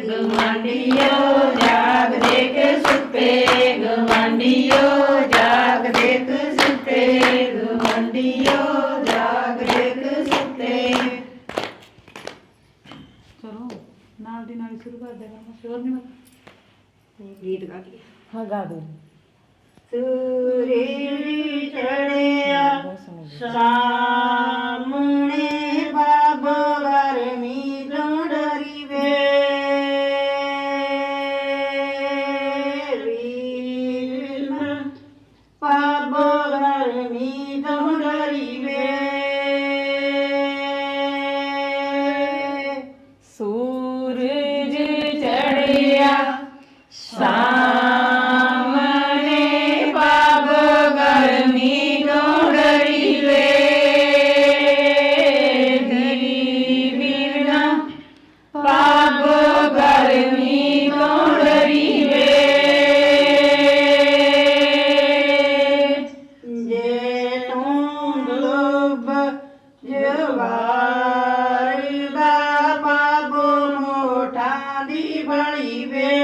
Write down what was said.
ਗਵਾਂਡੀਓ ਜਾਗ ਦੇਖ ਸੁੱਤੇ ਗਵਾਂਡੀਓ ਜਾਗ ਦੇਖ ਸੁੱਤੇ ਗਵਾਂਡੀਓ ਜਾਗ ਦੇਖ ਸੁੱਤੇ। ਚਲੋ ਨਾਲ ਦੀ ਨਾਲ ਸ਼ੁਰੂ ਕਰ ਦੇਗਾ ਸ਼ੋਰ ਨਹੀਂ ਮਤ ਗੀਤ ਗਾ ਕੇ ਹਾਂ। ਗਾ ਦੋ। ਸੂਰਜ ਚੜਿਆ ਬਹੁਤ ਸਾਹਮਣੇ ਬਾਬ ਗਰਮੀ ਤੋਂ ਡਰੀ ਵੇ ਧਰੀ ਵੀਰਨਾ ਬਾਬ ਗਰਮੀ ਤੋਂ ਡਰੀ ਵੇ ਜੇ ਤੂੰ ਲੋਭ ਜਵਾਰ ਦਾ ਬਾਬੋ ਮੋਠਾ ਦੀ ਬੜੀ ਵੇ।